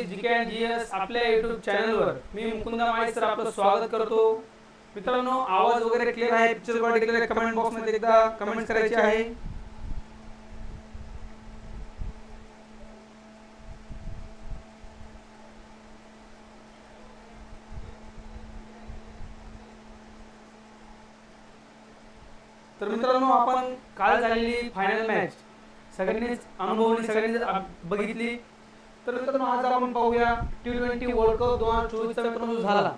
Hello G K G S आपल्या YouTube चॅनलवर मी मुकुंदा माळी सर आपलं स्वागत करतो. मित्रांनो आवाज वगैरे क्लिअर आहे? पिक्चर क्वालिटी क्लिअर कमेंट बॉक्समध्ये एकदा कमेंट करायची आहे. तर मित्रांनो आपण काल झालेली फायनल मॅच सगळ्यांनीच अनुभवली सगळ्यांनीच बघितली. तर मित्रांनो आज आपण पाहूया टी ट्वेंटी वर्ल्ड कप दोन हजार चोवीसचा मित्रांनो झाला.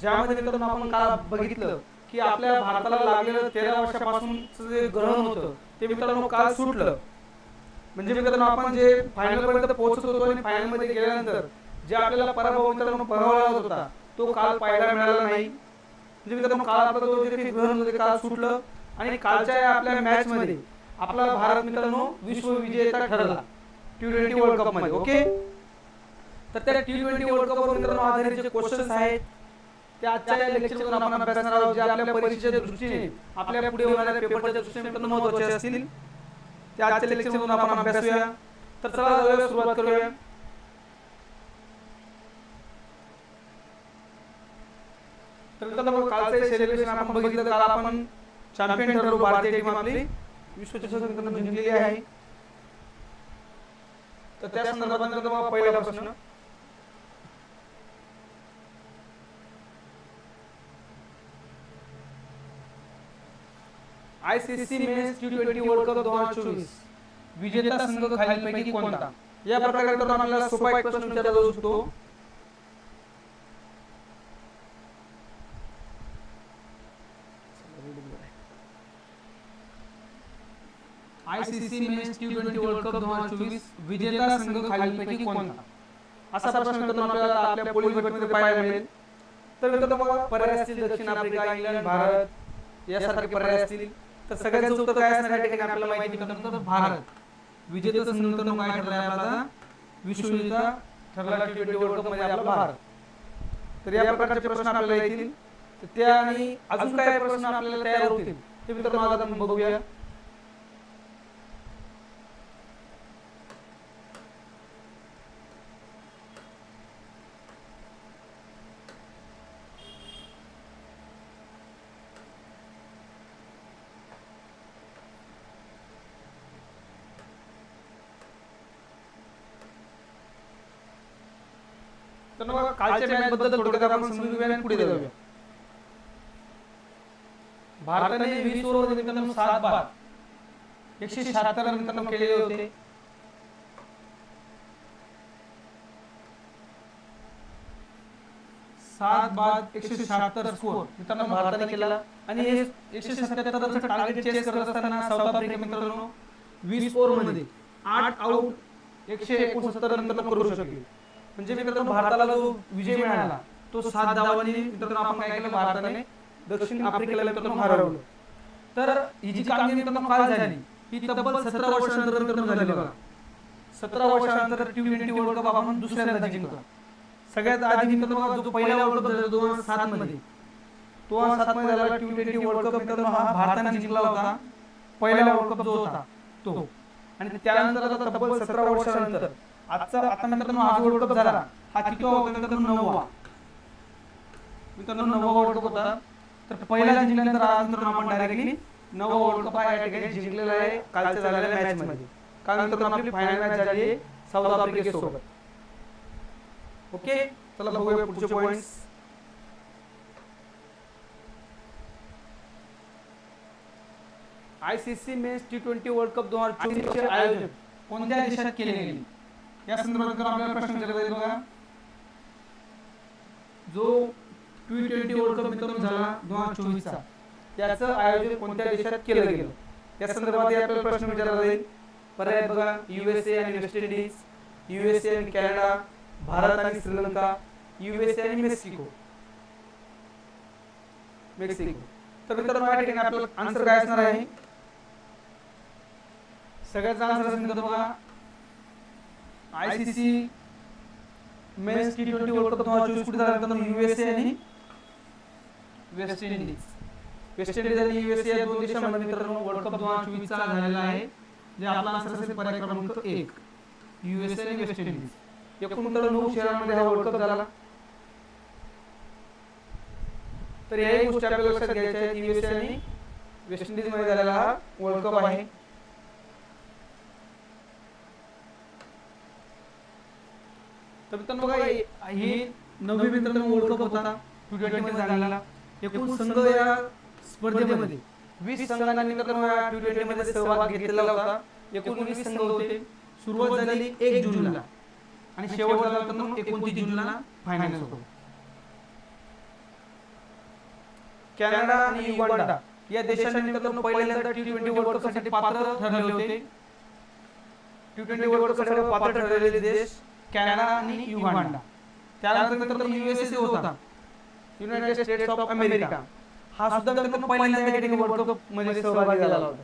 ज्यामध्ये मित्रांनो आपण काल बघितलं की आपल्या भारताला लागलेलं तेरा वर्षापासून जे ग्रहण होतं ते मित्रांनो काल सुटलं. म्हणजे मित्रांनो आपण जे फायनल पर्यंत पोहोचत होतो आणि फायनलमध्ये गेल्यानंतर जे आपल्याला पराभव मित्रांनो पराभव होता तो काल पाहायला मिळाला नाही. म्हणजे मित्रांनो काल आपला तो जे ग्रहण होतं काल सुटलं. आणि कालच्या आपल्या मॅच मध्ये आपला भारत मित्रांनो विश्वविजेता ठरला. टी ट्वेंटी वर्ल्ड कपमध्ये ओके तर त्या टी ट्वेंटी वर्ल्ड कप मित्रांनो आधारित जे क्वेश्चन्स आहेत ते आजच्या या लेक्चरमधून आपण अभ्यासणार आहोत जे आपल्या परीक्षेच्या दृष्टीने आपल्या पुढे होणाऱ्या पेपरच्या दृष्टीने मित्रांनो महत्त्वाचे असतील. ते आजच्या लेक्चरमधून आपण अभ्यासूया तर चला जाऊया सुरुवात करूया. तर मित्रांनो कालचं सेलिब्रेशन आपण बघितलं काल आपण चॅम्पियन ठरलो भारतीय टीम आपली. विश्वचषक मित्रांनो जिंकलेली आहे. तर त्या संदर्भात तुम्हाला पहिला प्रश्न. ICC men's T twenty world cup दोन हजार चोवीस. विजेता संघ खालीलपैकी कोणता? या प्रकारे मित्रांनो आपल्याला सोपा एक प्रश्न विचारला जाऊ शकतो. ICC men's T twenty world cup दोन हजार चोवीस विजेता संघ खालीलपैकी कोणता? असा प्रश्न मित्रांनो आपल्याला आपल्या पोलीस भरतीमध्ये पाहायला मिळेल. तर मित्रांनो बघा पर्याय असतील दक्षिण आफ्रिका इंग्लंड भारत यासारखे पर्याय असतील. तर सगळ्यांचं उत्तर काय असणार या ठिकाणी आपल्याला माहिती मित्रांनो? भारत. विजेता संघ मित्रांनो काय ठरला आता? विश्वविजेता ठरला टी ट्वेंटी वर्ल्ड कपमध्ये आपला भारत. तर या प्रकारचे प्रश्न आपल्याला येतील. त्या आणि अजून काय प्रश्न आपल्याला तयार होतील ते मित्रांनो आता बघूया. तर कालच्या मॅच बद्दल थोडक्यात आपण समजून घेऊया आणि पुढे जाऊया. भारताने वीस ओव्हर मित्रांनो सात बाद एकशे शहात्तर रन मित्रांनो केलेले होते. सात बाद एकशे शहात्तर स्कोर मित्रांनो भारताने केला. आणि हे एकशे सत्याहत्तरचं टार्गेट चेस करत असताना साऊथ आफ्रिका मित्रांनो वीस ओव्हरमध्ये आठ आऊट एकशे एकोणसत्तर रन मित्रांनो करू शकले. म्हणजे मित्रांनो भारताला जो विजय मिळाला तो सात धावांनी मित्रांनो आपण काय केलं? भारताने दक्षिण आफ्रिकेला मित्रांनो हरवलं. तर ही जी कामगिरी मित्रांनो काल झाली ही तब्बल सतरा वर्षानंतर मित्रांनो झालेली बघा. सतरा वर्षानंतर टी ट्वेंटी वर्ल्ड कप आपण दुसऱ्यांदा जिंकलो सगळ्यात आधी मित्रांनो बघा जो पहिला वर्ल्ड कप झाला दोन हजार सात मध्ये. तो सात मध्ये झाला टी ट्वेंटी वर्ल्ड कप मित्रांनो हा भारताने जिंकला होता. पहिला वर्ल्ड कप जो होता तो. आणि त्यानंतर आता तब्बल सतरा वर्षानंतर आजचा आता नंतर हा वर्ल्ड कप झाला हा किती होता? मित्रांनो नववा. मित्रांनो नववा वर्ल्ड कप होता. तर पहिला जिंकल्यानंतर आज मित्रांनो आपण डायरेक्टली नववा वर्ल्ड कप हा या ठिकाणी जिंकलेला आहे कालच्या झालेल्या मॅच मध्ये. काल नंतर आपली फायनल मॅच झाली आहे साऊथ आफ्रिकेसोबत ओके? चला बघूया पुढचे points ICC men's T twenty world cup दोन हजार चोवीसचे आयोजन कोणत्या देशात केले गेले? या संदर्भात जर आपल्याला प्रश्न विचारला जाईल बघा. जो टी ट्वेंटी वर्ल्ड कप मित्रांनो झाला दोन हजार चोवीसचा त्याचं आयोजन कोणत्या देशात केलं गेलं? या संदर्भात आपल्याला प्रश्न विचारला जाईल पर्याय बघा. युएसए आणि वेस्ट इंडिज युएसए आणि कॅनडा भारत आणि श्रीलंका युएसए आणि मेक्सिको. मेक्सिको. तर मित्रांनो या ठिकाणी आपल्याला आन्सर काय असणार आहे? सगळ्यात आन्सर असेल बघा. मित्रांनो बघा ICC men's T twenty world cup दोन हजार चोवीस कुठे झाला मित्रांनो युएसए आणि? वेस्ट इंडिज वेस्ट इंडिज आणि युएसए या दोन देशामध्ये मित्रांनो वर्ल्ड कप दोन हजार चोवीसचा झालेला आहे. जे आपला आन्सर असेल पर्याय क्रमांक एक. युएसए आणि वेस्ट इंडिज एकूण मित्रांनो नऊ शहरांमध्ये हा वर्ल्ड कप झाला. तर याही गोष्टी आपल्याला लक्षात घ्यायच्या आहेत. युएसए आणि वेस्ट इंडिजमध्ये झालेला हा वर्ल्ड कप आहे. तर मित्रांनो बघा हे- नववी मित्रांनो वर्ल्ड कप होता टू ट्वेंटी मध्ये झालेला एकूण संघ या स्पर्धेमध्ये वीस संघांनी मित्रांनो या टू ट्वेंटी मध्ये सहभाग घेतलेला होता. एकूण वीस संघ होते. सुरुवात झाली एक जूनला. आणि शेवट झाला मित्रांनो एकोणतीस जूनला फायनल होतो. कॅनडा आणि युगांडा या देशांनी मित्रांनो पहिल्यांदा टी ट्वेंटी वर्ल्ड कपसाठी पात्र ठरले होते. टी ट्वेंटी वर्ल्ड कपसाठी पात्र ठरलेले देश कॅनडा आणि युगांडा. त्यानंतर मित्रांनो युएसए होता युनायटेड स्टेट्स ऑफ अमेरिका हा सुद्धा मित्रांनो पहिल्यांदा या ठिकाणी वर्ल्ड कपमध्ये सहभागी झाला होता.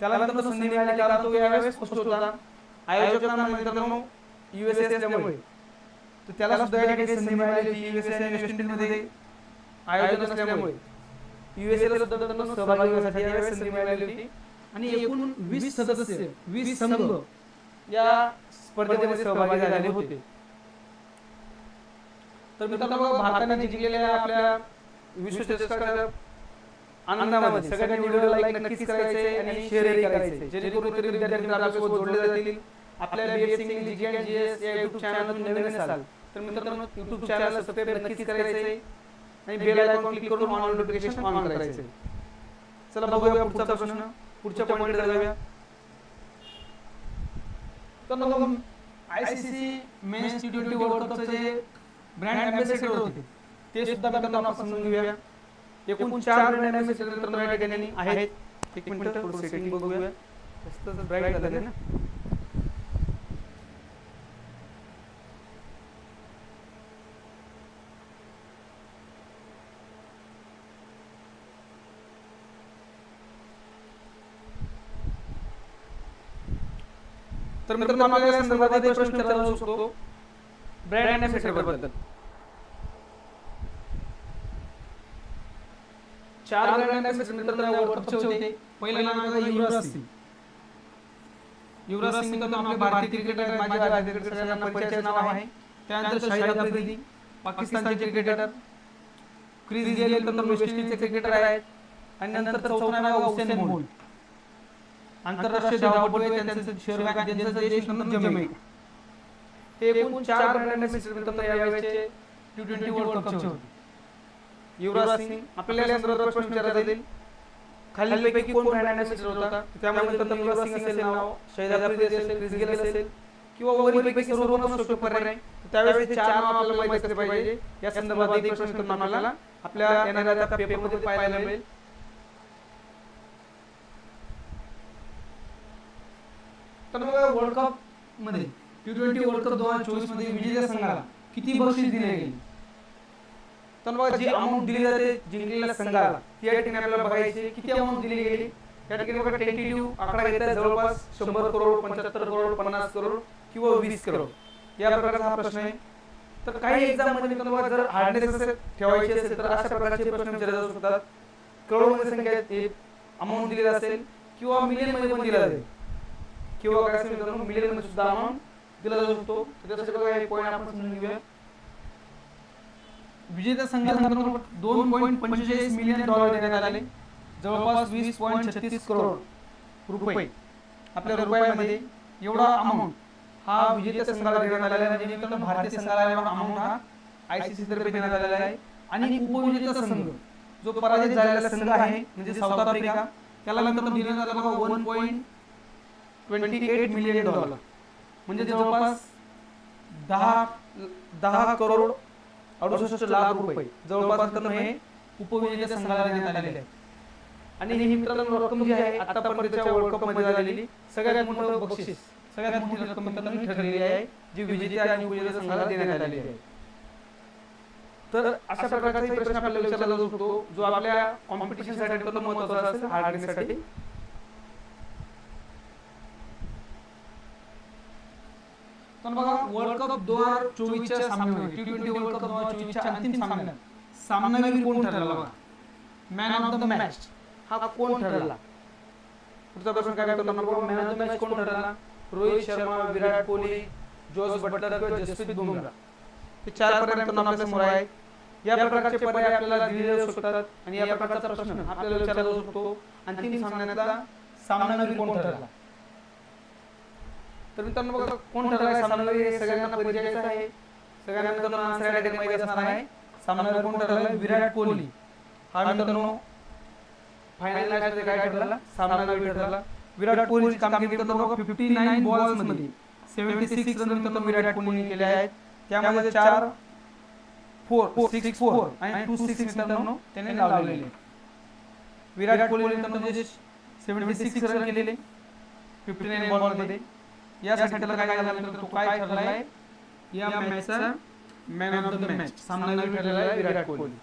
त्याला मित्रांनो संधी मिळाली त्याला तो यावेळेस स्पष्ट होता आयोजकांना मित्रांनो युएसए असल्यामुळे. तर त्याला सुद्धा या ठिकाणी संधी मिळाली युएसए आणि वेस्ट इंडिजमध्ये आयोजन असल्यामुळे. युएसए ला सुद्धा मित्रांनो सहभागी होण्यासाठी यावेळेस संधी मिळाली होती. आणि एकूण वीस सदस्य वीस संघ या स्पर्धेमध्ये सहभागी झालेले होते. तर मित्रांनो बघा, भारताने जिंकलेल्या आपल्या विश्वचषकाच्या आनंदामध्ये सगळ्यांनी व्हिडिओला लाईक नक्कीच करायचे आणि शेअरही करायचे जेणेकरून इतर विद्यार्थी मित्र आपल्यासोबत जोडले जातील. आपल्या बीएस इंग्लिश जी आणि जीएस या युट्यूब चॅनल नवीन असाल. तर मित्रांनो युट्यूब चॅनल सबस्क्राईब नक्कीच करायचे आणि बेल आयकॉन क्लिक करून ऑन नोटिफिकेशन ऑन करायचे चला बघूया पुढचा प्रश्न. पुढच्या पॉईंट जाऊया. तर मग C men's T twenty world जे ब्रँड अँबॅसेडर होते ते सुद्धा मित्रांनो आपण समजून घेऊया. एकूण चार ब्रँड अँबॅसेडर मित्रांनो या ठिकाणी आहेत. एक मिनिट थोडं सेटिंग बघूया. जास्त ब्राईट झालं ना? तर मित्रांनो आपल्याला या संदर्भात एक प्रश्न विचारला जाऊ शकतो. ब्रँड अँबॅसेडरबद्दल. चार ब्रँड अँबॅसेडर मित्रांनो वर्ल्ड होते. पहिलं नाव आहे युवराज सिंग. युवराज सिंग मित्रांनो आपले भारतीय क्रिकेटर माझ्या भारतीय क्रिकेटर सगळ्यांना परिचयाचं नाव आहे. त्यानंतर शाहिद आफ्रिदी पाकिस्तानचे क्रिकेटर क्रिस गेल मित्रांनो वेस्ट इंडिजचे क्रिकेटर आहेत. आणि नंतर चौथा नाव हुसेन बोल्ट आंतरराष्ट्रीय धावपटू आहे त्यांचं शहर त्यांचं देश नंतर जमैका हे एकूण चार ब्रँड यावेळेचे टी ट्वेंटी वर्ल्ड कपचे होते. युवराज सिंग आपल्याला या संदर्भात प्रश्न विचारला जाईल खालीलपैकी कोण ब्रँड अँबॅसेडर होता? त्यामध्ये मित्रांनो युवराज सिंग असेल नाव शहीद आफ्रिदी असेल क्रिस गेल असेल किंवा वरीलपैकी सर्व शकतो पर्याय त्यावेळेस चार नाव आपल्याला माहिती असले पाहिजे. या संदर्भात एक प्रश्न आपल्याला आपल्या येणाऱ्या पेपरमध्ये पाहायला मिळेल तर मग वर्ल्ड कपमध्ये टी ट्वेंटी वर्ल्ड कप दोन हजार चोवीसमध्ये विजेत्या संघाला किती बक्षीस दिले गेले? तर बघा जी अमाऊंट दिली जाते जिंकलेल्या संघाला ती या ठिकाणी आपल्याला बघायची किती अमाऊंट दिली गेली? या ठिकाणी बघा टेंटेटिव्ह आकडा घेतात जवळपास. शंभर करोड पंच्याहत्तर करोड पन्नास करोड किंवा वीस करोड. या प्रकारचा हा प्रश्न आहे. तर काही एक्झाममध्ये मित्रांनो जर हार्डनेस असेल ठेवायची असेल तर अशा प्रकारचे प्रश्न विचारले जाऊ शकतात. करोडमध्ये संख्या अमाऊंट दिलेला असेल किंवा मिलियनमध्ये पण दिला जाईल किंवा काय असेल मित्रांनो मिलियनमध्ये म्हणजे सुद्धा अमाऊंट दिला जाऊ शकतो. तर त्यासाठी बघा हे पॉईंट आपण समजून घेऊया. विजेत्या संघाला दोन पॉईंट पंचेचाळीस मिलियन डॉलर देण्यात आले. जवळपास वीस पॉईंट छत्तीस करोड रुपये. आपल्या रुपयामध्ये एवढा अमाऊंट हा विजेत्या संघाला देण्यात आलेला आहे. म्हणजे भारतीय संघाला एवढा अमाऊंट हा आयसीसी तर्फे देण्यात आलेला आहे. आणि उपविजेता संघ जो पराजित झालेला संघ आहे म्हणजे साऊथ आफ्रिका त्याला नंतर देण्यात आला one point twenty eight million dollar. म्हणजे जवळपास दहा दहा करोड अडुसष्ट लाख रुपये. जवळपास मित्रांनो हे उपविजेत्या संघाला देण्यात आलेले आहे आणि ही मित्रांनो रक्कम जी आहे आतापर्यंतच्या वर्ल्ड कपमध्ये झालेली सगळ्यात मोठं बक्षीस सगळ्यात मोठी रक्कम मित्रांनो ठरलेली आहे जी विजेत्या आणि उपविजेत्या संघाला देण्यात आलेली आहे. तर अशा प्रकारचा प्रश्न आपल्याला विचारला जाऊ शकतो जो आपल्या कॉम्पिटिशनसाठी महत्त्वाचा असेल हार्डनेससाठी तर बघा वर्ल्ड कप दोन हजार चोवीसच्या सामन्यामध्ये टी ट्वेंटी वर्ल्ड कप दोन हजार चोवीसच्या अंतिम सामन्यात. सामनावीर कोण ठरला बघा? मॅन ऑफ द मॅच हा कोण ठरला? पुढचा प्रश्न काय करतो मॅन ऑफ द मॅच कोण ठरला? रोहित शर्मा विराट कोहली जोस बटलर किंवा जसप्रीत बुमराह. हे चार पर्याय आपल्यासमोर आहे या प्रकारचे पर्याय आपल्याला दिले जाऊ शकतात आणि या प्रकारचा प्रश्न आपल्याला विचारला जाऊ शकतो. अंतिम सामन्यातला सामनावीर कोण ठरला? तर मित्रांनो बघा कोण ठरलाय? सामनावीर हे सगळ्यांना परिचयाचं आहे. सगळ्यांना मित्रांनो आन्सर डायरेक्ट माहिती असणार आहे. सामनावीर कोण ठरलाय? विराट कोहली. हा मित्रांनो फायनल मॅच मध्ये काय ठरला? सामनावीर ठरला. विराट कोहलीची कामगिरी मित्रांनो बघा फिफ्टी नाईन बॉल्समध्ये. सेव्हन्टी सिक्स रन मित्रांनो विराट कोहलीने केले आहेत. त्यामध्ये चार फोर सिक्स फोर आणि टू सिक्स मित्रांनो त्याने लावलेले विराट कोहली मित्रांनो सेव्हन्टी सिक्स रन केलेले फिफ्टी नाईन बॉलमध्ये. यासाठी त्याला काय झालं मित्रांनो तो काय ठरलाय? या मॅचचा मॅन ऑफ द मॅच सामनावीर ठरलेला आहे विराट कोहली.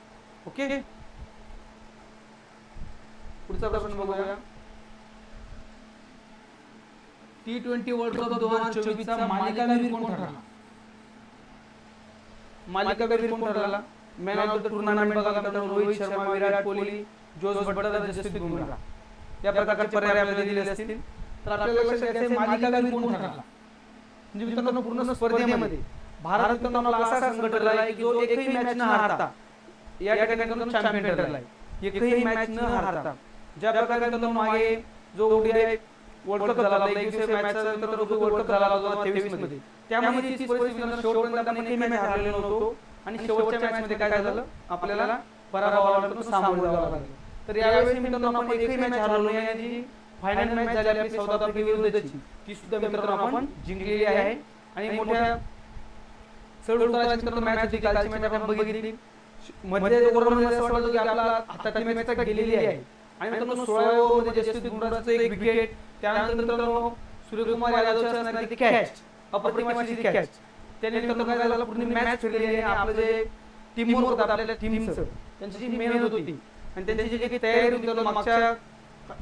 ओके पुढचा प्रश्न बघूया. टी ट्वेंटी वर्ल्ड कप दोन हजार चोवीस चा मालिकावीर कोण ठरला? मालिकावीर कोण ठरला? मॅन ऑफ द टुर्नामेंट बघा मित्रांनो. Rohit Sharma Virat Kohli Jos Buttler Jasprit Bumrah. या प्रकारचे पर्याय आपल्याला दिलेले असतील. तर आपल्याला लक्षात घ्यायचं मालिकावीर कोण ठरला म्हणजे मित्रांनो पूर्ण स्पर्धेमध्ये भारत मित्रांनो असा संघ ठरला आहे की जो एकही मॅच न हारता या ठिकाणी मित्रांनो चॅम्पियन ठरला आहे. एकही मॅच न हारता ज्या प्रकारे मित्रांनो मागे जो ओडीआय वर्ल्ड कप झाला एक मॅचचा मित्रांनो वर्ल्ड कप झाला होता तेवीसमध्ये त्यामध्ये परिस्थिती शेवटपर्यंत आपण एकही मॅच हारलेलो नव्हतो आणि शेवटच्या मॅच मध्ये काय झालं? आपल्याला पराभवाला मित्रांनो सामोरं जावं लागलं. तर यावेळी मित्रांनो आपण एकही मॅच हरवलो याची फायनल मॅच झाली आपली साऊथ आफ्रिका विरुद्धची. ती सुद्धा मित्रांनो आपण जिंकलेली आहे. आणि मोठ्या चढ उताराची मॅच होती. कालची मॅच आपण बघितली. मध्ये ओव्हरमध्ये असं वाटलं की आपला हातातली मॅच गेलेली आहे. आणि मित्रांनो सोळाव्या ओव्हरमध्ये जसप्रीत बुमराहचं एक विकेट त्यानंतर मित्रांनो सूर्यकुमार ती कॅच ती काय झालं पूर्ण मॅच फिरलेली आहे. आपलं जे टीम वर्क होतं आपल्या टीमचं त्यांची जी मेहनत होती. आणि त्यांची जी काही तयारी होती मागच्या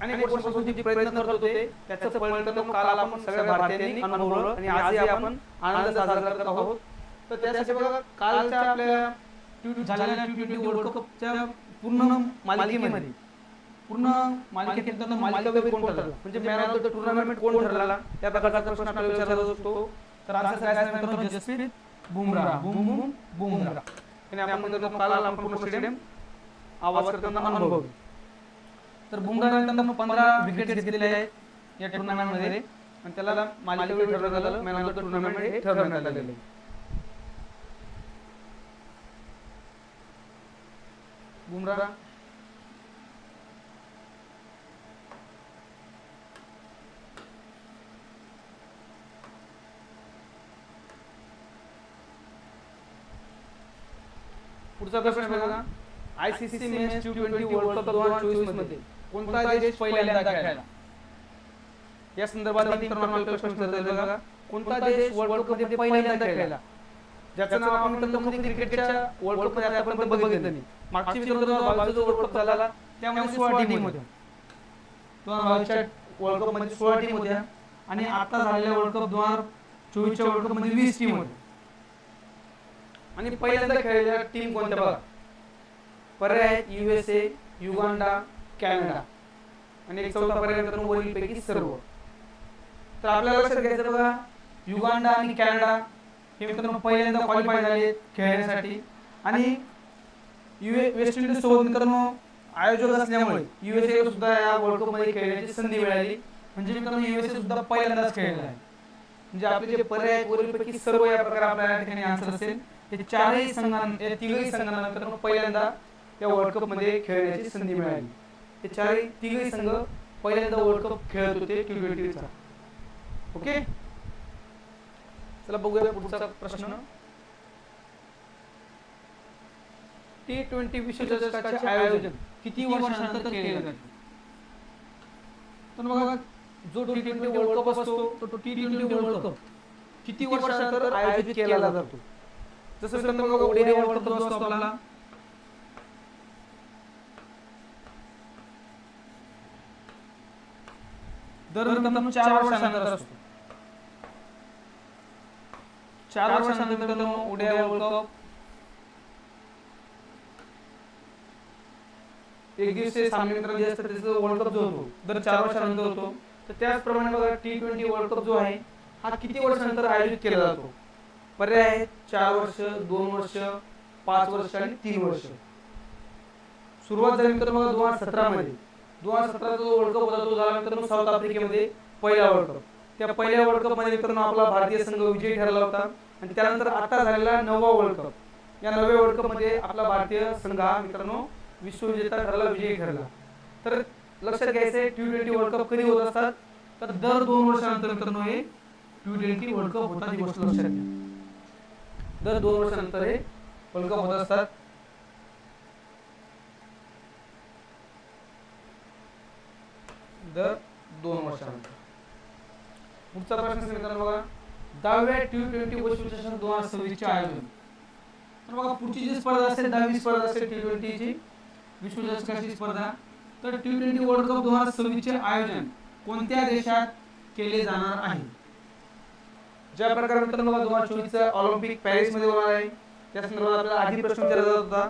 अनेक वर्षापासून जी प्रयत्न करत होते त्याचं मित्रांनो काल आपण सगळ्या भारतीयांनी अनुभवलं आणि आजही आपण आनंद साजरा करत आहोत. तर त्यासाठी बघा कालच्या आपल्या झालेल्या टी ट्वेंटी वर्ल्ड कपच्या पूर्ण मालिकेमध्ये. पूर्ण मालिकेत मालिकावीर कोण ठरला? म्हणजे मॅन ऑफ द टुर्नामेंट कोण ठरला? त्या प्रकारचा प्रश्न आपल्याला विचारला शकतो तर आन्सर काय असेल मित्रांनो जसप्रीत बुमराह. बुम बुम बुमराह. आणि आपण काल आपण पूर्ण स्टेडियम आवाज करताना अनुभव तर बुमराह मित्रांनो पंधरा विकेट घेतलेले आहेत या टुर्नामेंटमध्ये आणि त्याला मालिकावीर ठरवण्यात आलं मॅन ऑफ द टुर्नामेंट हे ठरवण्यात आलेलं आहे. बुमराह. पुढचा प्रश्न बघा. ICC men's T twenty world cup दोन हजार चोवीसमध्ये कोणता देश पहिल्यांदा खेळला? या संदर्भात मित्रांनो आपल्याला प्रश्न विचारला बघा. कोणता देश वर्ल्ड कपमध्ये पहिल्यांदा खेळला? ज्याचं नाव आपण कधी क्रिकेटच्या वर्ल्ड कपमध्ये आतापर्यंत बघितलं नाही. मागची जो वर्ल्ड कप झाला त्यामध्ये सोळा टीम होत्या दोन हजार बावीसच्या वर्ल्ड कपमध्ये सोळा टीम होत्या आणि आता झालेल्या वर्ल्ड कप दोन हजार चोवीसच्या वर्ल्ड कपमध्ये वीस टीम होत्या आणि पहिल्यांदा खेळलेल्या टीम कोणत्या बघा? पर्याय युएसए युगांडा कॅनडा आणि एक चौथा पर्याय मित्रांनो वरीलपैकी सर्व. तर आपल्याला लक्षात घ्यायचं बघा युगांडा आणि कॅनडा हे मित्रांनो पहिल्यांदा क्वालिफाय झाले खेळण्यासाठी. आणि युए वेस्ट इंडिज सोबत मित्रांनो आयोजक असल्यामुळे युएसए सुद्धा या वर्ल्ड कपमध्ये खेळण्याची संधी मिळाली. म्हणजे मित्रांनो युएसए सुद्धा पहिल्यांदाच खेळला आहे. म्हणजे आपले जे पर्याय वरीलपैकी सर्व या प्रकारे आपल्याला या ठिकाणी आन्सर असेल. हे चारही संघांना या तिघही संघांना मित्रांनो पहिल्यांदा या वर्ल्ड कपमध्ये खेळण्याची संधी मिळाली. हे चारही तिघही संघ पहिल्यांदा वर्ल्ड कप खेळत होते टी ट्वेंटीचा ओके चला बघूया पुढचा प्रश्न. टी ट्वेंटी विश्वचषकाचे आयोजन किती वर्षानंतर केले जाते? तर बघा जो टी ट्वेंटी वर्ल्ड कप असतो तो टी ट्वेंटी वर्ल्ड कप किती वर्षानंतर आयोजित केला जातो? जसं मित्रांनो बघा ओडीआय वर्ल्ड कप असतो आपला दर मित्रांनो चार वर्षानंतर असतो. चार वर्षानंतर मित्रांनो ओडीआय वर्ल्ड कप एक दिवसीय सामने मित्रांनो जे असतात त्याचा वर्ल्ड कप जो होतो दर चार वर्षानंतर होतो. तर त्याचप्रमाणे बघा टी ट्वेंटी वर्ल्ड कप जो आहे हा किती वर्षानंतर आयोजित केला जातो? पर्याय आहेत चार वर्ष दोन वर्ष पाच वर्ष आणि तीन वर्ष. सुरुवात झाली मित्रांनो बघा दोन हजार सतरा मध्ये दोन हजार सतरा जो वर्ल्ड कप होता तो झाला मित्रांनो साऊथ आफ्रिकेमध्ये पहिला वर्ल्ड कप त्या पहिल्या वर्ल्ड कपमध्ये मित्रांनो आपला भारतीय संघ विजयी ठरला होता आणि त्यानंतर आता झालेला नववा वर्ल्ड कप या नव्या वर्ल्ड कपमध्ये आपला भारतीय संघ हा मित्रांनो विश्वविजेता ठरला विजयी ठरला. तर लक्षात घ्यायचं टी ट्वेंटी वर्ल्ड कप कधी होत असतात? तर दर दोन वर्षानंतर मित्रांनो हे टी ट्वेंटी वर्ल्ड कप होतात ही गोष्ट लक्षात घ्या. दर दोन वर्षानंतर हे वर्ल्ड कप होत असतात. दर दोन वर्षानंतर पुढचा प्रश्न मित्रांनो बघा. दहाव्या टी ट्वेंटी विश्वचषक दोन हजार सव्वीसचे आयोजन. तर बघा पुढची जी स्पर्धा असेल दहावी स्पर्धा असेल टी ट्वेंटीची विश्वचषकाची स्पर्धा. तर टी ट्वेंटी वर्ल्ड कप दोन हजार सव्वीसचे आयोजन कोणत्या देशात केले जाणार आहे? ज्या प्रकारे मित्रांनो बघा दोन हजार चोवीस ऑलिम्पिक पॅरिसमध्ये होणार आहे. त्या संदर्भात आपल्याला आधी प्रश्न विचारला जात होता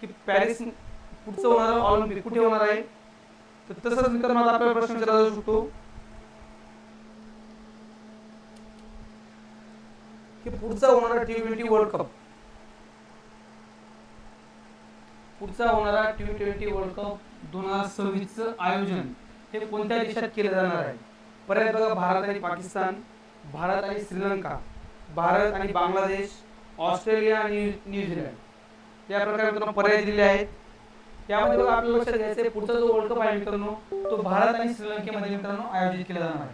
की पॅरिस पुढचं होणार ऑलिम्पिक कुठे होणार आहे? तर तसंच मित्रांनो आता आपल्याला प्रश्न विचारला जाऊ शकतो की पुढचा होणारा टी ट्वेंटी वर्ल्ड कप पुढचा होणारा टी ट्वेंटी वर्ल्ड कप दोन हजार सव्वीस आयोजन हे कोणत्या देशात केलं जाणार आहे? पर्याय बघा भारत आणि पाकिस्तान भारत आणि श्रीलंका भारत आणि बांगलादेश ऑस्ट्रेलिया आणि न्यूझीलंड या प्रकारे मित्रांनो पर्याय दिले आहेत. यामध्ये बघा आपल्या लक्षात घ्यायचं आहे पुढचा जो वर्ल्ड कप आहे मित्रांनो तो भारत आणि श्रीलंकेमध्ये मित्रांनो आयोजित केला जाणार आहे.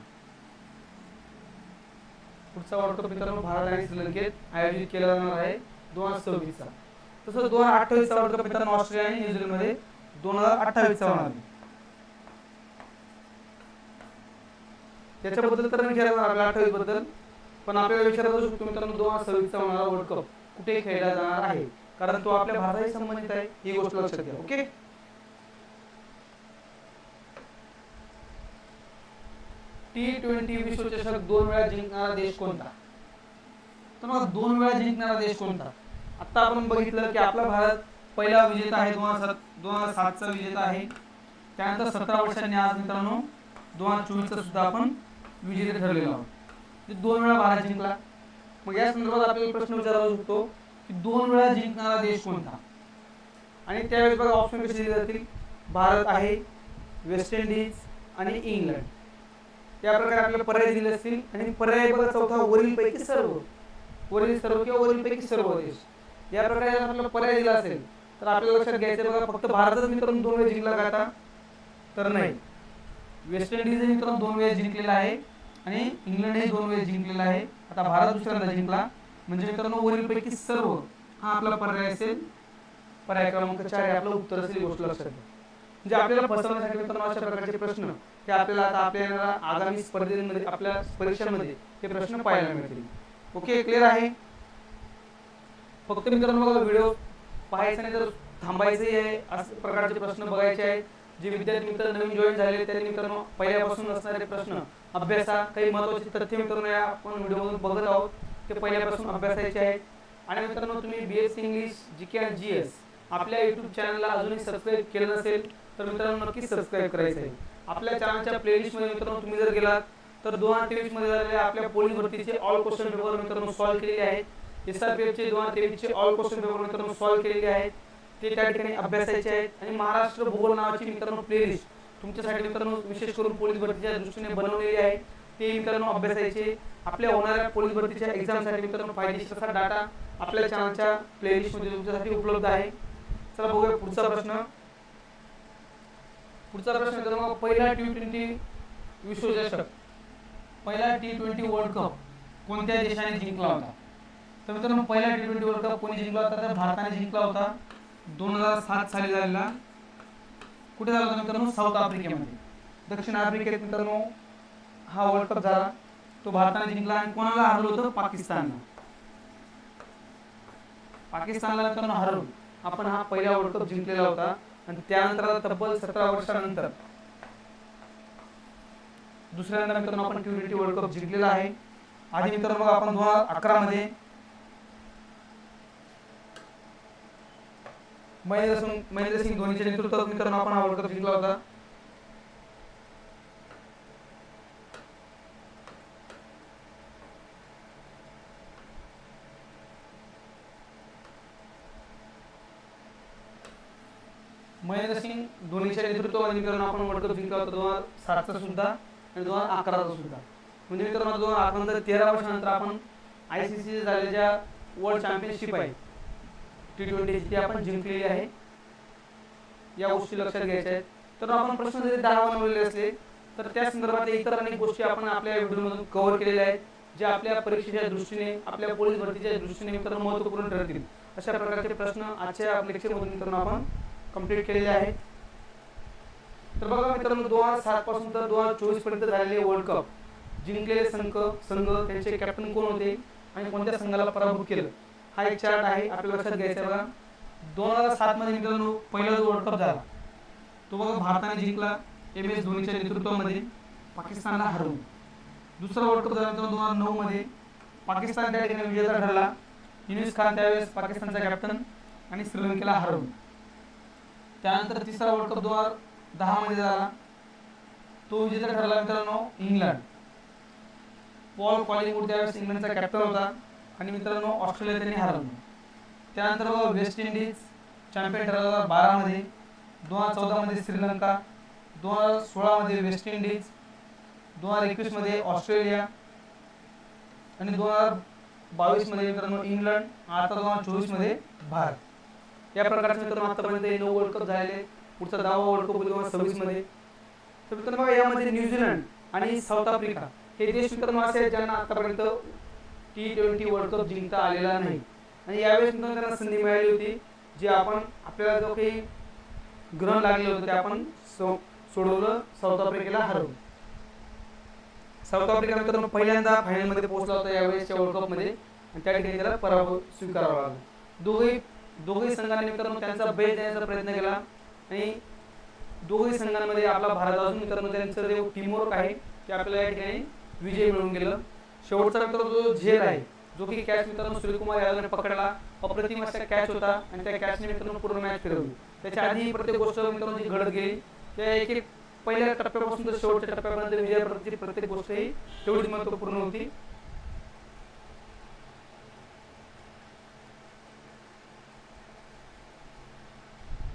पुढचा वर्ल्ड कप मित्रांनो भारत आणि श्रीलंकेत आयोजित केला जाणार आहे दोन हजार सव्वीसचा. तसंच दोन हजार अठ्ठावीसचा वर्ल्ड कप मित्रांनो ऑस्ट्रेलिया आणि न्यूझीलंडमध्ये दोन हजार अठ्ठावीसचा होणार आहे. त्याच्याबद्दल तर विचारणार आपल्या अठ्ठावीसबद्दल पण आपल्याला विचारला जाऊ शकतो मित्रांनो दोन हजार सव्वीसचा होणारा वर्ल्ड कप कुठे खेळला जाणार आहे? कारण तो आपल्या भारताशी संबंधित आहे ही गोष्ट लक्षात घ्या ओके? टी ट्वेंटी विश्वचषक दोन वेळा जिंकणारा देश कोणता? तर मग दोन वेळा जिंकणारा देश कोणता? आता आपण बघितलं की आपला भारत पहिला विजेता आहे दोन हजार दोन हजार सातचा विजेता आहे. त्यानंतर सतरा वर्षांनी आज मित्रांनो दोन हजार चोवीसचा सुद्धा आपण विजेते ठरलेलो आहोत. दोन वेळा भारत जिंकला. मग या संदर्भात आपल्याला प्रश्न विचारला जाऊ शकतो की दोन वेळा जिंकणारा देश कोणता? आणि त्यावेळेस बघा ऑप्शन कसे दिले जातील? भारत आहे वेस्ट इंडिज आणि इंग्लंड त्या प्रकारे आपल्याला पर्याय दिले असतील आणि पर्याय बघा चौथा वरील पैकी सर्व. वरील सर्व किंवा वरील पैकी सर्व देश. या प्रकारे जर आपल्याला पर्याय दिला असेल तर आपल्याला लक्षात घ्यायचं बघा फक्त भारतच मित्रांनो दोन वेळा जिंकला का आता? तर नाही. वेस्ट इंडिज मित्रांनो दोन वेळा जिंकलेला आहे आणि इंग्लंडही दोन वेळा जिंकलेला आहे. आता भारत दुसऱ्यांदा जिंकला. म्हणजे मित्रांनो वरील पैकी सर्व हा आपला पर्याय असेल. पर्याय क्रमांक चार हे आपलं उत्तर असेल गोष्ट लक्षात घ्या. म्हणजे आपल्याला फसवण्यासाठी मित्रांनो अशा प्रकारचे प्रश्न हे आपल्याला आता आपल्याला आगामी स्पर्धेमध्ये आपल्या परीक्षांमध्ये हे प्रश्न पाहायला मिळतील. ओके क्लिअर आहे? फक्त मित्रांनो बघा व्हिडिओ पाहायचा नाही तर थांबायचे आहे. असे प्रकारचे प्रश्न बघायचे आहेत. जे विद्यार्थी मित्र नवीन जॉईन झालेले त्यांनी मित्रांनो पहिल्यापासून असणारे प्रश्न अभ्यासा काही महत्त्वाचे तथ्य मित्रांनो या आपण व्हिडिओमधून बघत आहोत. ते पहिल्यापासून अभ्यासायचे आहेत. आणि मित्रांनो तुम्ही बी एस इंग्लिश जी के आणि जी एस आपल्या यूट्यूब चॅनलला अजूनही सबस्क्राईब केलं नसेल तर मित्रांनो नक्कीच सबस्क्राईब करायचं आहे. आपल्या चॅनलच्या प्लेलिस्टमध्ये मित्रांनो तुम्ही जर गेलात तर दोन हजार तेवीसमध्ये झालेल्या आपल्या पोलीस भरतीचे ऑल क्वेश्चन पेपर मित्रांनो सॉल्व्ह केलेले आहेत. एस आर पी एफचे दोन हजार तेवीसचे ऑल क्वेश्चन पेपर मित्रांनो सॉल्व्ह केलेले आहेत. ते त्या ठिकाणी अभ्यासायचे आहेत. आणि महाराष्ट्र भूगोल नावाची मित्रांनो प्लेलिस्ट तुमच्यासाठी मित्रांनो विशेष करून पोलीस भरतीच्या दृष्टीने बनवलेली आहे. ते मित्रांनो अभ्यासायचे. आपल्या होणाऱ्या पोलीस भरतीच्या एक्झामसाठी मित्रांनो फायदेशीर असा डाटा आपल्या चॅनलच्या प्लेलिस्टमध्ये तुमच्यासाठी उपलब्ध आहे. चला बघूया पुढचा प्रश्न. पुढचा प्रश्न क्रमांक पहिला टी ट्वेंटी विश्वचषक. पहिला टी ट्वेंटी वर्ल्ड कप कोणत्या देशाने जिंकला होता? तर मित्रांनो पहिला टी ट्वेंटी वर्ल्ड कप कोणी जिंकला होता? तर भारताने जिंकला होता. दोन हजार सात साली झालेला कुठे झाला होता मित्रांनो? साऊथ आफ्रिकेमध्ये. दक्षिण आफ्रिकेत मित्रांनो हा वर्ल्ड कप झाला. तो भारताने जिंकला आणि कोणाला हरवलं होतं? पाकिस्तानला पाकिस्तानला मित्रांनो हरवलं? आपण हा पहिला वर्ल्ड कप जिंकलेला होता. आणि त्यानंतर तब्बल सतरा वर्षानंतर दुसऱ्यांदा मित्रांनो आपण टी ट्वेंटी वर्ल्ड कप जिंकलेला आहे. आधी मित्रांनो बघा आपण दोन हजार अकरा मध्ये महेंद्र सिंग महेंद्र सिंग धोनीच्या नेतृत्वात मित्रांनो आपण हा वर्ल्ड कप जिंकला होता. महेंद्र सिंग धोनीच्या नेतृत्वामध्ये मित्रांनो आपण वर्ल्ड कप जिंकला होता दोन हजार सातचा सुद्धा आणि दोन हजार अकराचा सुद्धा. म्हणजे मित्रांनो दोन हजार अकरा नंतर तेरा वर्षानंतर आपण आय सी सी झालेल्या वर्ल्ड चॅम्पियनशिप आहे. टी ट्वेंटी ती आपण जिंकलेली आहे. या गोष्टी लक्षात घ्यायच्या आहेत. तर आपण प्रश्न जरी दहा बनवलेले असले तर त्या संदर्भात इतर अनेक गोष्टी आपण आपल्या व्हिडिओमधून कव्हर केलेल्या आहेत जे आपल्या परीक्षेच्या दृष्टीने आपल्या पोलीस भरतीच्या दृष्टीने मित्रांनो महत्त्वपूर्ण ठरतील. अशा प्रकारचे प्रश्न आजच्या लेक्चरमधून मित्रांनो आपण कंप्लीट केलेले आहेत. तर बघा मित्रांनो दोन हजार सात पासून तर दोन हजार चोवीसपर्यंत झालेले वर्ल्ड कप जिंकलेले संघ संघ त्यांचे कॅप्टन कोण होते आणि कोणत्या संघाला पराभूत केलं? हा एक चार्ट आहे आपल्या लक्षात घ्यायचा बघा. दोन हजार सात मध्ये मित्रांनो पहिला जो वर्ल्ड कप झाला तो बघा भारताने जिंकला एम एस धोनीच्या नेतृत्वामध्ये पाकिस्तानला हरवून. दुसरा वर्ल्ड कप झाला दोन हजार नऊ मध्ये. पाकिस्तान त्या ठिकाणी विजेता ठरला. युनिस खान त्यावेळेस पाकिस्तानचा कॅप्टन आणि श्रीलंकेला हरवून. त्यानंतर तिसरा वर्ल्ड कप दोन हजार दहा मध्ये झाला. तो विजेता ठरला मित्रांनो इंग्लंड. पॉल कॉलिंगवूड त्यावेळेस इंग्लंडचा कॅप्टन होता आणि मित्रांनो ऑस्ट्रेलिया त्यांनी हरवलं. त्यानंतर बघा वेस्ट इंडिज चॅम्पियन ठरला होता बारामध्ये दोन हजार चौदामध्ये श्रीलंका दोन हजार सोळामध्ये वेस्ट इंडिज दोन हजार एकवीसमध्ये ऑस्ट्रेलिया आणि दोन हजार बावीसमध्ये मित्रांनो इंग्लंड आता दोन हजार चोवीसमध्ये भारत. या प्रकारचे मित्रांनो आतापर्यंत हे नऊ वर्ल्ड कप झालेले पुढचा दहावा वर्ल्ड कप दोन सव्वीसमध्ये तर मित्रांनो बघा यामध्ये न्यूझीलंड आणि साऊथ आफ्रिका हे देश मित्रांनो असे आहेत ज्यांना आतापर्यंत टी ट्वेंटी वर्ल्ड कप जिंकता आलेला नाही. आणि यावेळेस मित्रांनो त्यांना संधी मिळाली होती जे आपण आपल्याला जो काही ग्रहण लागले होते ते आपण सोडवलं साऊथ आफ्रिकेला हरवलं. साऊथ आफ्रिका मित्रांनो पहिल्यांदा फायनलमध्ये पोहोचला होता यावेळेसच्या वर्ल्ड कपमध्ये आणि त्या ठिकाणी त्याला पराभव स्वीकारावा लागला. दोघेही दोघही संघांनी मित्रांनो त्यांचा बेल देण्याचा प्रयत्न केला. आणि दोघही संघांमध्ये आपला भारत अजून मित्रांनो त्यांचं जे टीमवर्क आहे ते आपल्याला या ठिकाणी विजय मिळवून गेलं. शेवटचा मित्रांनो जो झेल आहे जो की कॅच मित्रांनो सूर्यकुमार यादवने पकडला. अप्रतिम असा कॅच होता आणि त्या कॅचने मित्रांनो पूर्ण मॅच फिरवली. त्याच्या आधी प्रत्येक गोष्ट मित्रांनो जी घडत गेली त्या एक एक पहिल्या टप्प्यापासून तर शेवटच्या टप्प्यापर्यंत विजयापर्यंतची प्रत्येक गोष्ट ही तेवढीच महत्त्वपूर्ण होती.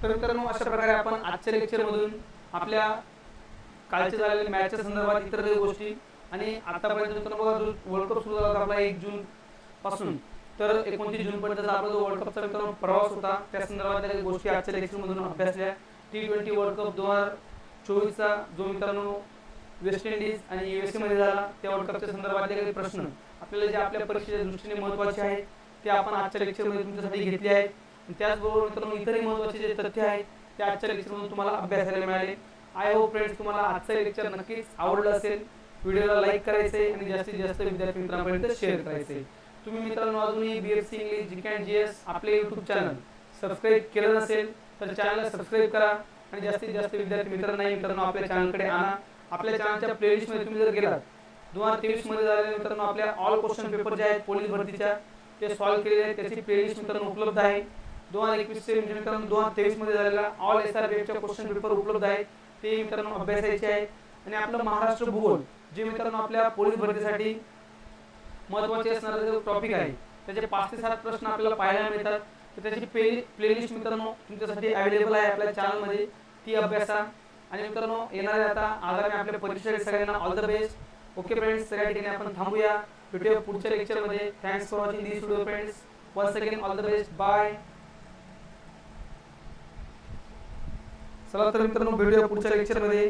तर मित्रांनो अशा प्रकारे आपण आजच्या लेक्चरमधून आपल्या कालच्या झालेल्या मॅचच्या संदर्भात इतर काही गोष्टी आणि आतापर्यंत मित्रांनो बघा जो वर्ल्ड कप सुरू झाला होता आपला एक जून पासून तर एकोणतीस जून पर्यंत आपला जो वर्ल्ड कपचा मित्रांनो प्रवास होता त्या संदर्भात काही गोष्टी आजच्या लेक्चरमधून अभ्यासल्या टी ट्वेंटी वर्ल्ड कप दोन हजार चोवीसचा जो मित्रांनो वेस्ट इंडिज आणि युएसए मध्ये झाला त्या वर्ल्ड कपच्या संदर्भातले काही प्रश्न आपल्याला जे आपल्या परीक्षेच्या दृष्टीने महत्त्वाचे आहेत ते आपण आजच्या लेक्चरमध्ये तुमच्यासाठी घेतले आहेत. त्याचबरोबर मित्रांनो इतरही महत्त्वाचे जे तथ्य आहेत ते आजच्या लेक्चरमधून तुम्हाला अभ्यासायला मिळाले. आय होप फ्रेंड्स तुम्हाला आजचं लेक्चर नक्कीच आवडलं असेल. व्हिडिओला लाईक करायचे आणि जास्तीत जास्त विद्यार्थी मित्रांपर्यंत शेअर करायचे तुम्ही मित्रांनो अजूनही B S C English G K G S आपले यूट्यूब चॅनल सबस्क्राईब केलं नसेल तर चॅनलला सबस्क्राईब करा आणि जास्तीत जास्त विद्यार्थी मित्रांनाही मित्रांनो आपल्या चॅनलकडे आणा. आपल्या चॅनलच्या प्लेलिस्टमध्ये तुम्ही जर गेलात दोन हजार तेवीसमध्ये झालेले मित्रांनो आपल्या ऑल क्वेश्चन पेपर जे आहेत पोलीस भरतीच्या ते सॉल्व्ह केलेले आहेत. त्याची प्लेलिस्ट मित्रांनो उपलब्ध आहे. दोन हजार एकवीस चे म्हणजे मित्रांनो दोन हजार तेवीसमध्ये झालेला ऑल एस आर चे क्वेश्चन पेपर उपलब्ध आहेत ते मित्रांनो अभ्यासायचे आहेत आणि आपलं महाराष्ट्र भूगोल जे मित्रांनो आपल्या पोलीस भरतीसाठी महत्त्वाचे असणारे टॉपिक आहे त्याचे पाच ते सात प्रश्न आपल्याला पाहायला मिळतात. तर त्याची प्ले प्लेलिस्ट मित्रांनो तुमच्यासाठी अवेलेबल आहे आपल्या चॅनलमध्ये ती अभ्यासा. आणि मित्रांनो येणाऱ्या आता आगामी आपल्या परीक्षेसाठी सगळ्यांना all the best okay friends तर ठिकाणी आपण थांबूया. भेटूया पुढच्या लेक्चरमध्ये thanks for watching this video friends once again all the best bye चला तर मित्रांनो भेटूया पुढच्या लेक्चरमध्ये